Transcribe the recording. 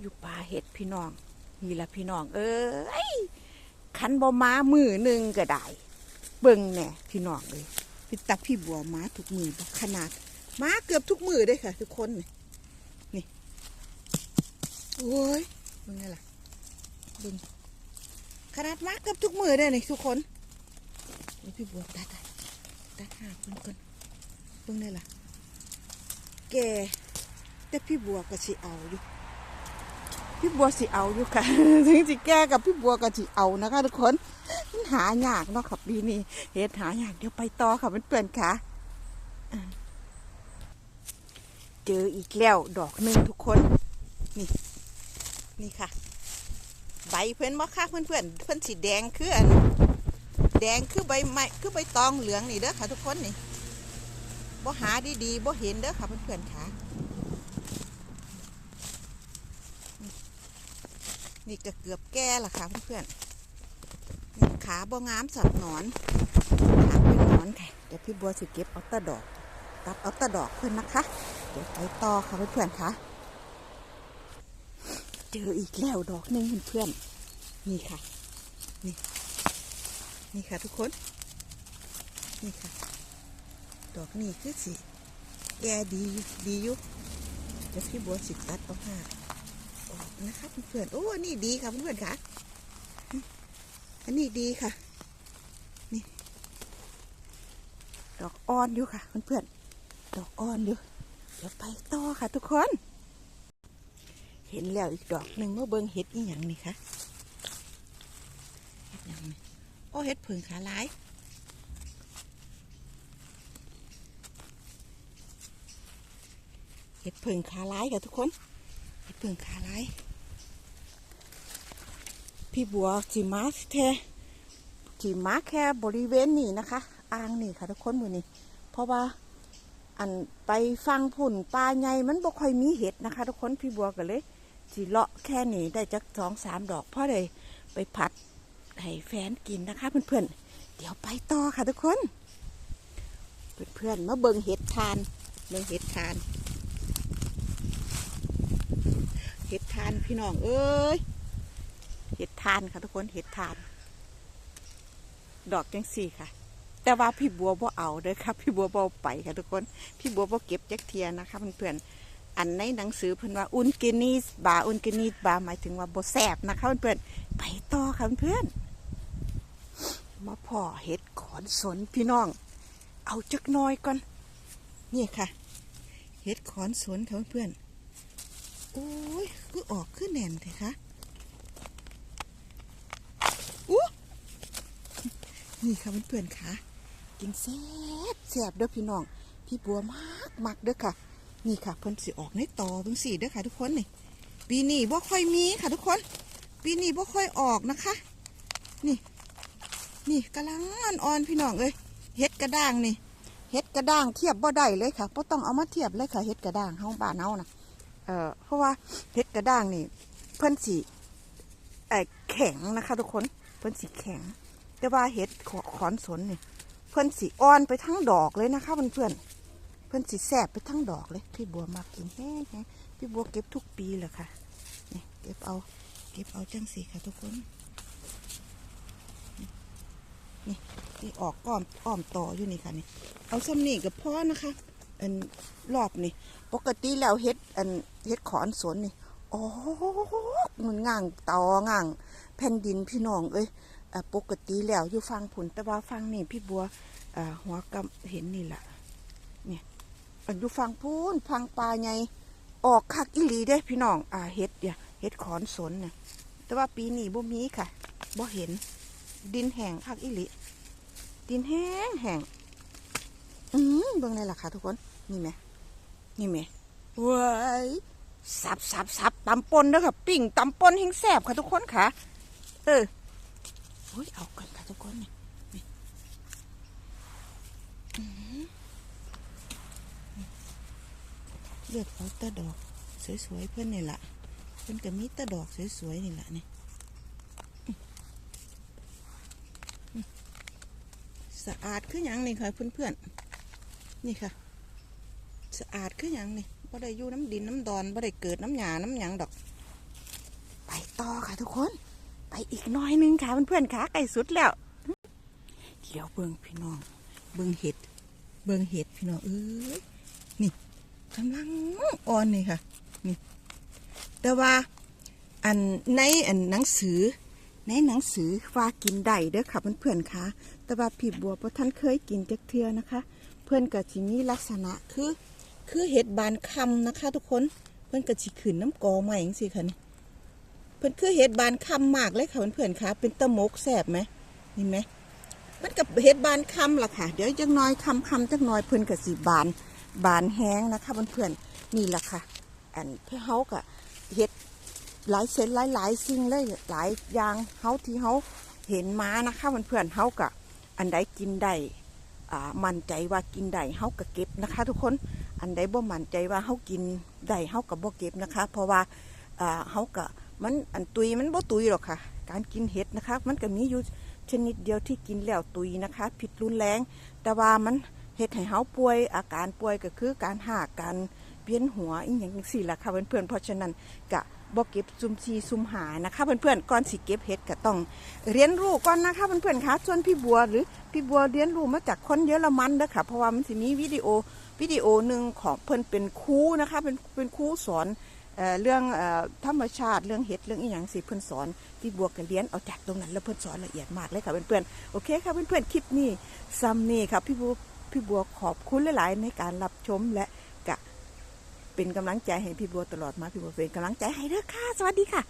อยู่ป่าเห็ดพี่น้องนี่ละพี่น้อง เอ้ยคันบ่มามือหนึ่งก็ได้ เบิ่งแน่พี่น้องเลยพี่ตักพี่บัวมาทุกมือขนาดมาเกือบทุกมือเด้ค่ะ ทุกคนนี่โอ้ยเบิ่งไงล่ะเบิ่งขนาดมาเกือบทุกมือได้นี่ทุกคนโอ้ยพี่บัวตาตาตาหาเพิ่นก่อนเบิ่งไงล่ะแกแต่พี่บัวก็สิเอาอยู่ พี่บัวสิเอาอยู่ค่ะ ถึงสิแก้กับพี่บัวก็สิเอานะคะทุกคนมันหายากเนาะครับปีนี้เฮ็ดหายากเดี๋ยวไปต่อค่ะเพื่อนๆค่ะเจออีกแล้วดอกหนึ่งทุกคนนี่นี่ค่ะ ใบเพื่อนบ่ค่ะเพื่อนๆเพื่อนสีแดงคืออันแดงคือใบไม้คือใบตองเหลืองนี่เด้อค่ะ ทุกคนนี่บ่หาดีๆบ่เห็นเด้อค่ะเพื่อนๆค่ะ นี่ก็เกือบแก่ละค่ะเพื่อนๆนี่ขาบ่งามสับหนอนขาเป็นหนอนค่ะเดี๋ยวพี่บัวสิเก็บเอาตะดอกตัดเอาตะดอกเพื่อนนะคะ เดี๋ยวไปต่อค่ะเพื่อนๆค่ะเจออีกแล้วดอกหนึ่งเพื่อนๆนี่ค่ะ นี่ นี่ค่ะทุกคน นี่ค่ะ ดอกนี้คือสิ แก่ดีดีอยู่เดี๋ยวพี่บัวสิตัดเอาห้า ออกนะคะเพื่อนโอ้นนี้ดีค่ะเพื่อนค่ะ อันนี้ดีค่ะ นี่ ดอกอ่อนอยู่ค่ะเพื่อนๆดอกอ่อนอยู่ เดี๋ยวไปต่อค่ะ ทุกคน เห็นแล้วอีกดอกหนึ่งเมื่อเบิ้งเห็ดอีหยังนี่คะเห็ดหยังนี่โอ้เห็ดผึ่งขาลายเห็ดผึ่งขาลายค่ะทุกคน เห็ดผึ่งขาลายพี่บัวจีมาแค่จีมาแค่บริเวณนี้นะคะ อ่างนี่ค่ะทุกคนมือนี้เพราะว่าอันไปฟังผุ่นปลาใหญ่มันบ่ค่อยมีเห็ดนะคะ ทุกคนพี่บัวก็เลยจีเลาะแค่นี้ได้จักสองสามดอกพ่อเลยไปผัดให้แฟนกินนะคะ เพื่อนๆ เดี๋ยวไปต่อค่ะทุกคน เพื่อนๆมาเบิ่งเห็ดทานเบิ่งเห็ดทาน เห็ด ทานพี่น้องเอ้ยเห็ดทานค่ะทุกคนเห็ดทาน ดอกจังสี่ค่ะ แต่ว่าพี่บัวบ่เอาเด้อครับ พี่บัวบ่ไปค่ะทุกคน พี่บัวบ่เก็บจักเทียนะคะเพื่อนๆอันในหนังสือเพิ่นว่าอุนกินีสบาอุนกินีสบาหมายถึงว่าบ่แสบนะคะเพื่อนๆไปต่อค่ะเพื่อนๆมาพ่อเห็ดขอนสนพี่น้อง เอาจักน้อยก่อนนี่ค่ะ เห็ดขอนสนค่ะเพื่อนๆ โอ้ยคือออกคือแน่นเลยคะอู้นี่ค่ะเพื่อนๆค่ะ กินแซ่บแซ่บเด้อพี่น้อง พี่บัวมากมักเด้อค่ะ นี่ค่ะเพิ่นสิออกในตอเพิ่งสี่เด้อค่ะทุกคนนี่ ปีนี้บ่ค่อยมีค่ะทุกคน ปีนี้บ่ค่อยออกนะคะ นี่ นี่กำลังอ่อนๆพี่น้องเอ้ยเฮ็ดกระด้างนี่เฮ็ดกระด้างเทียบบ่ได้เลยค่ะบ่ต้องเอามาเทียบเลยค่ะเฮ็ดกระด้างเฮาบ้านเฮานะ เอ่อเพราะว่าเห็ดกระด้างนี่ เพื่อนสีแข็งนะคะทุกคนเพื่อนสีแข็ง แต่ว่าเห็ดขอขอนสนนี่เพื่อนสีอ่อนไปทั้งดอกเลยนะคะเพื่อนเพื่อนๆเพื่อนสีแสบไปทั้งดอกเลย พี่บัวมากินแห้งๆพี่บัวเก็บทุกปีเลยค่ะนี่เก็บเอา เก็บเอาจังสีค่ะทุกคนนี่ที่ออกก้อมอ้อมต่ออยู่นี่ค่ะนี่เอาซ้ำนี่กับพ่อนะคะ อันรอบนี่ ปกติแล้วเฮ็ดอันเฮ็ดขอนสวนนี่โอ้มันง่างตอง่าง แผ่นดินพี่น้องเอ้ยปกติแล้วอยู่ฟังผุนแต่ว่าฟังนี่พี่บัวหัวกำเห็นนี่แหละเนี่ยอันอยู่ฟังพูนฟังปลาไงออกคักอีลีเด้พี่น้องอ่าเฮ็ดเนี่ยเฮ็ดขอนสนเนี่ยแต่ว่าปีนี้บ่มีค่ะบ่เห็น ดินแห้งคักอีลีดินแห้งแห้งอืมเบิ่งในล่ะค่ะทุกคน นี่ไหมนี่แม่ว้ายสับสับสับตำปนเด้อค่ะ ปิ้งตำปนหิงแสบค่ะทุกคนค่ะ เออโอ้ยเอากันค่ะทุกคนนี่นี่อื้อหือเลือกเอาแตะดอก สวยๆเพื่อนนี่แหละเพื่อนก็มีแตะดอกสวยๆนี่แหละนี่สะอาดคือหยังนี่ค่ะเพื่อนๆนี่ค่ะ สะอาดคือหยังนี่บ่ได้อยู่น้ำดินน้ำดอนบ่ได้เกิดน้ำหยาน้ำหยังดอก ไปต่อค่ะทุกคน ไปอีกน้อยนึงค่ะเพื่อนๆค่ะใกล้สุดแล้ว เดี๋ยวเบิ่งพี่น้อง เบิ่งเห็ด เบิ่งเห็ดพี่น้องเอ้ยนี่กำลังอ่อนนี่ค่ะ นี่ แต่ว่าอันในอันหนังสือ ในหนังสือว่ากินได้เด้อค่ะเพื่อนๆค่ะแต่ว่าพี่บัวบ่ท่านเคยกินจักเทือนะคะ เพื่อนก็สิมีลักษณะคือ คือเห็ดบานคำนะคะ ทุกคนเพื่อนก็สิขึ้นน้ำกอใหม่จังซี่ค่ะนี่เพื่อนคือเห็ดบานคำมากเลยค่ะเพื่อนๆค่ะเป็นตะมกแสบไหมเห็นไหมมันกับเห็ดบานคำล่ะค่ะ เดี๋ยวจักหน้อยคำคำจักหน้อยเพื่อนกับสีบานบานแห้งนะคะเพื่อนๆนี่แหละค่ะอันเพื่อเฮากับเห็ดหลายเส้นหลายหลายๆสิ่งเลยหลายอย่างเฮาที่เฮาเห็นมานะคะเพื่อนๆเฮากับอันใดกินได้อ่ามั่นใจว่ากินได้เฮาก็เก็บนะคะ ทุกคน อันใดบ่มั่นใจว่าเฮากินได้เฮาก็บบ่เก็บนะคะ เพราะว่าอ่าเฮาก็มันอันตุยมันบ่ตุยหรอกค่ะ การกินเห็ดนะคะ มันก็มีอยู่ชนิดเดียวที่กินแล้วตุยนะคะ ผิดรุนแรง แต่ว่ามันเฮ็ดให้เฮาป่วยอาการป่วยก็คือการหากการเวียนหัวอีหยังจังซี่ล่ะค่ะเพื่อนๆเพราะฉะนั้นก็ บ่เก็บซุมซีซุมหานะคะเพื่อนๆก่อนสิเก็บเห็ดก็ต้องเรียนรู้ก่อนนะคะเพื่อนๆคะส่วนพี่บัวหรือพี่บัวเรียนรู้มาจากคนเยอรมันเด้อค่ะเพราะว่ามันสิมีวิดีโอวิดีโอหนึ่งของเพิ่อนเป็นครูนะคะเป็นเป็นครูสอนเอเรื่องอธรรมชาติเรื่องเห็ดเรื่องอีหยังสิเพื่อนสอนพี่บัวก็เรียนเอาจากตรงนั้นแล้วเพื่อนสอนละเอียดมากเลยค่ะเพื่อนๆโอเคค่ะเพื่อนๆคลิปนี้ซัมนี่ครับพี่บัวพี่บัวขอบคุณหลายๆในการรับชมและ เป็นกำลังใจให้พี่บัวตลอดมาพี่บัวเป็นกำลังใจให้เด้อค่ะ สวัสดีค่ะ